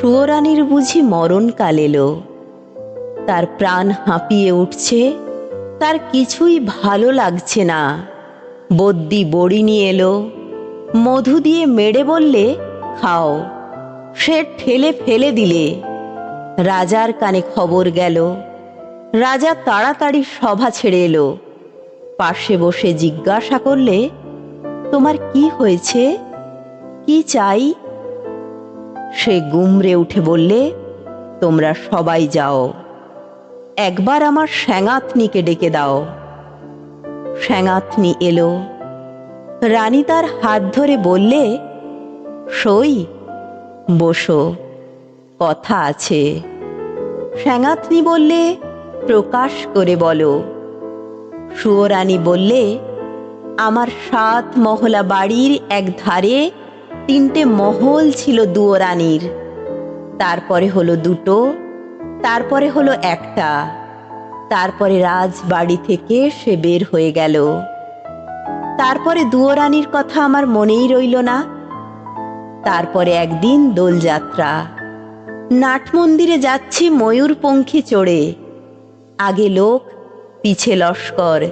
সুয়োরানির বুঝি মরণকাল এলো। তার প্রাণ হাঁপিয়ে উঠছে, তার কিছুই ভালো লাগছে না। বদ্যি বড়ি নিয়ে এলো, মধু দিয়ে মেরে বললে, খাও। সে ঠেলে ফেলে দিলে। রাজার কানে খবর গেল, রাজা তাড়াতাড়ি সভা ছেড়ে এলো। পাশে বসে জিজ্ঞাসা করলে, তোমার কি হয়েছে? কি চাই? সে গুমরে উঠে বললে, তোমরা সবাই যাও। একবার আমার স্যাঙাতনিকে ডেকে দাও। স্যাঙাতনি এলো। রানী তার হাত ধরে বললে, সই, বসো, কথা আছে। স্যাঙাতনি বললে, প্রকাশ করে বলো। সুয়োরানী বললে, আমার সাত মহলা বাড়ির এক ধারে তিনটে মহল ছিল দুয়োরানীর তারপরে হলো দুটো, তারপরে হলো একটা। তারপরে রাজবাড়ি থেকে সে বের হয়ে গেল। তারপরে দুয়োরানীর কথা আমার মনেই রইল না। তারপরে একদিন দোলযাত্রা। নাট মন্দিরে যাচ্ছি ময়ূর ময়ূরপঙ্খী চড়ে। আগে লোক, পিছে লস্কর।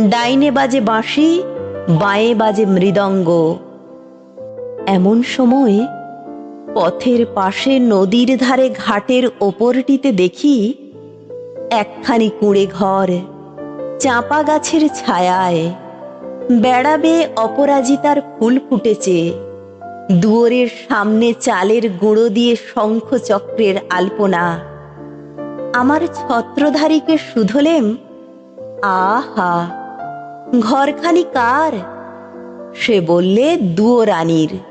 ডাইনে বাজে বাঁশি, বাঁয়ে বাজে মৃদঙ্গ। এমন সময় পথের পাশে নদীর ধারে ঘাটের ওপরটিতে দেখি একখানি কুঁড়ে ঘর, চাঁপা গাছের ছায়ায়। বেড়াবে অপরাজিতার ফুল ফুটেছে। দুয়ারের সামনে চালের গুঁড়ো দিয়ে শঙ্খ চক্রের আলপনা। আমার ছত্রধারীকে শুধলেম, আহা, ঘরখানি কার? সে বললে দুয়ো রানীর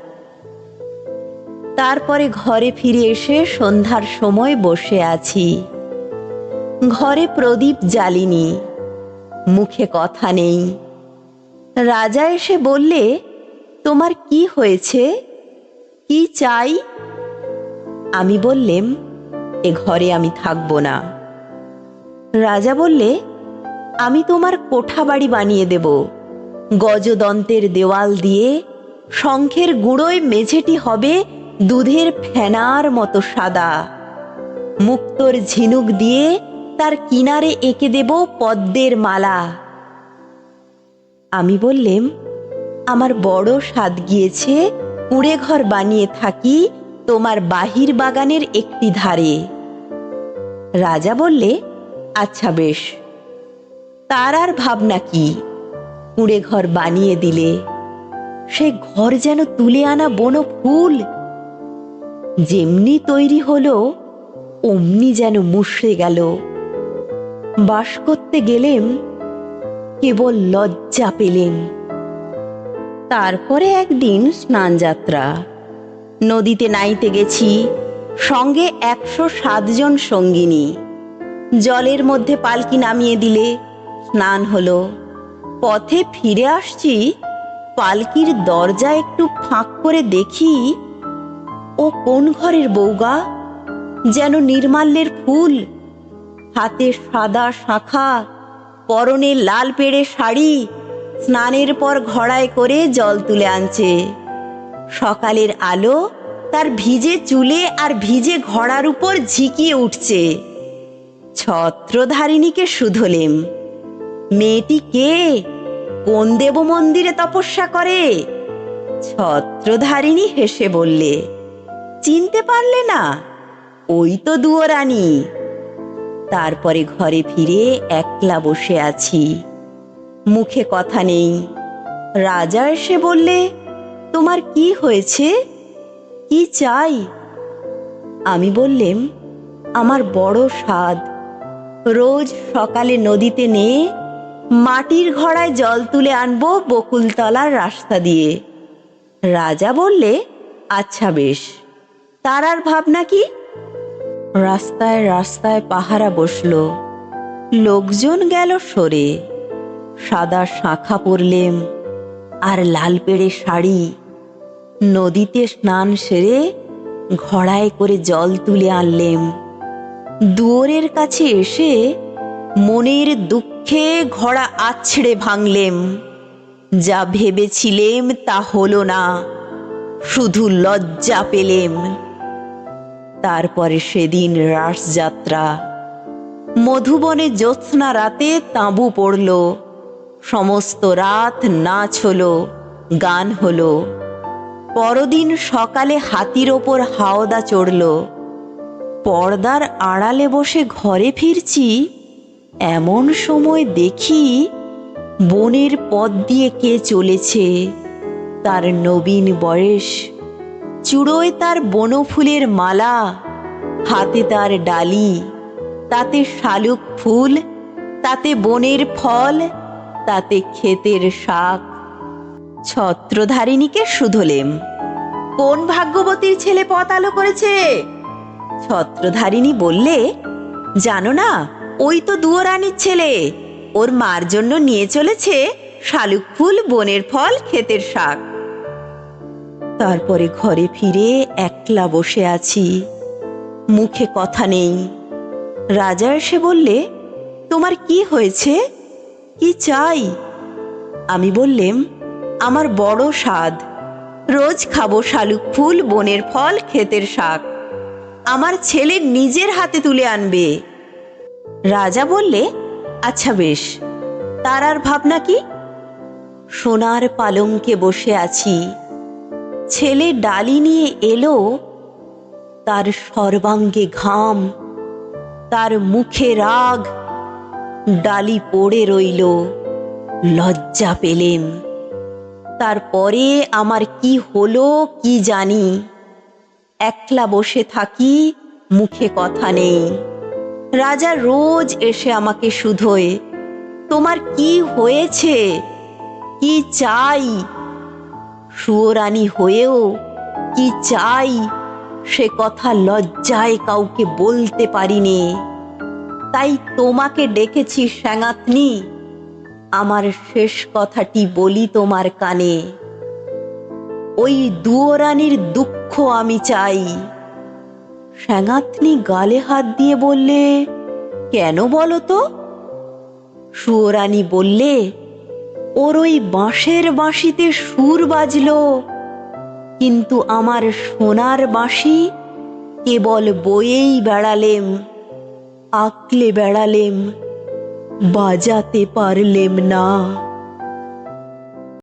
তারপরে ঘরে ফিরে এসে সন্ধ্যার সময় বসে আছি। ঘরে প্রদীপ জ্বালিনি, মুখে কথা নেই। রাজা এসে বললে, তোমার কি হয়েছে? কি চাই? আমি বললেম, এ ঘরে আমি থাকব না। রাজা বললে, আমি তোমার কোঠা বাড়ি বানিয়ে দেব। গজদন্তের দেওয়াল দিয়ে শঙ্খের গুঁড়োয় মেঝেটি হবে দুধের ফেনার মতো সাদা। মুক্তোর ঝিনুক দিয়ে তার কিনারে এঁকে দেব পদ্মের মালা। আমি বললেম, আমার বড় স্বাদ গিয়েছে, কুঁড়ে ঘর বানিয়ে থাকি তোমার বাহির বাগানের একটি ধারে। রাজা বললে আচ্ছা বেশ, তার আর ভাবনা কি? কুঁড়ে ঘর বানিয়ে দিলে, সে ঘর যেন তুলে আনা বনো ফুল যেমনি তৈরি হলো, অমনি যেন মুশড়ে গেল। বাস করতে গেলেম, কেবল লজ্জা পেলেম। তারপরে একদিন স্নান যাত্রা নদীতে নাইতে গেছি, সঙ্গে একশো সাতজন সঙ্গিনী। জলের মধ্যে পালকি নামিয়ে দিলে স্নান হলো। পথে ফিরে আসছি, পালকির দরজা একটু ফাঁক করে দেখি ও কোন ঘরের বৌগা যেন নির্মাল্যের ফুল হাতে সাদা শাখা, পরনে লাল পেড়ে শাড়ি, স্নানের পর ঘড়ায় করে জল তুলে আনছে। সকালের আলো তার ভিজে চুলে আর ভিজে ঘোড়ার উপর ঝিকিয়ে উঠছে। ছত্রধারিণীকে শুধলেম। মেয়েটি কে? কোন দেব মন্দিরে তপস্যা করে? ছত্রধারিণী হেসে বললে চিনতে পারলে না। ওই তো দুয়োরানী তারপরে ঘরে ফিরে একলা বসে আছি। মুখে কথা নেই। রাজা এসে বললে, তোমার কি হয়েছে? কি চাই? আমি বললেম, আমার বড় স্বাদ। রোজ সকালে নদীতে নিয়ে মাটির ঘড়ায় জল তুলে আনব বকুলতলার রাস্তা দিয়ে। রাজা বললে আচ্ছা বেশ। তার আর ভাবনা কি? রাস্তায় রাস্তায় পাহারা বসল। লোকজন গেল সরে। সাদা শাখা পরলেম আর লাল পেড়ে শাড়ি। নদীতে স্নান সেরে ঘড়ায় করে জল তুলে আনলেম। দুয়ারের কাছে এসে মনের দুঃখে ঘোড়া আছড়ে ভাঙলেম। যা ভেবেছিলেম তা হলো না, শুধু লজ্জা পেলেম। তারপরে সেদিন রাসযাত্রা। মধুবনে জ্যোৎস্না রাতে তাঁবু পড়ল। সমস্ত রাত নাচ হলো, গান হলো। পরদিন সকালে হাতির ওপর হাওদা চড়ল। পর্দার আড়ালে বসে ঘরে ফিরছি, এমন সময় দেখি বনের পথ দিয়ে কে চলেছে। তার নবীন বয়স চূড়োয় তার বনফুলের মালা, হাতে তার ডালি, তাতে শালুক ফুল, তাতে বনের ফল, তাতে ক্ষেতের শাক। ছত্রধারিণীকে শুধলেম কোন ভাগ্যবতীর ছেলে পথ আলো করেছে? ছত্রধারিণী বললে, জানো না, ওই তো দুয়োরানির ছেলে। ওর মার জন্য নিয়ে চলেছে শালুক ফুল, বনের ফল, ক্ষেতের শাক। তারপরে ঘরে ফিরে একলা বসে আছি। মুখে কথা নেই। রাজা এসে বললে, তোমার কি হয়েছে? কি চাই? আমি বললেম, আমার বড় স্বাদ। রোজ খাব শালুক ফুল, বনের ফল, ক্ষেতের শাক। আমার ছেলে নিজের হাতে তুলে আনবে। রাজা বললে আচ্ছা বেশ। তার আর ভাবনা কি? সোনার পালঙ্কে বসে আছি। ছেলে ডালি নিয়ে এলো, তার সর্বাঙ্গে ঘাম, তার মুখে রাগ, ডালি পড়ে রইল, লজ্জা পেলেম তারপরে আমার কি হলো কি জানি, একলা বসে থাকি, মুখে কথা নেই। রাজা রোজ এসে আমাকে শুধোয়, তোমার কি হয়েছে? কি চাই? সুয়োরানী হয়েও কি চাই? সে কথা লজ্জায় কাউকে বলতে পারিনি। তাই তোমাকে ডেকেছি স্যাঙাতনি আমার শেষ কথাটি বলি তোমার কানে। ওই দুয়োরানির দুঃখ আমি চাই। স্যাঙাতনি গালে হাত দিয়ে বললে, কেন বলো তো? সুয়োরানী বললে ওর ওই বাঁশের বাঁশিতে সুর বাজল। কিন্তু আমার সোনার বাঁশি কেবল বইয়েই বেড়ালেম, আঁকলে বেড়ালেম, বাজাতে পারলেম না।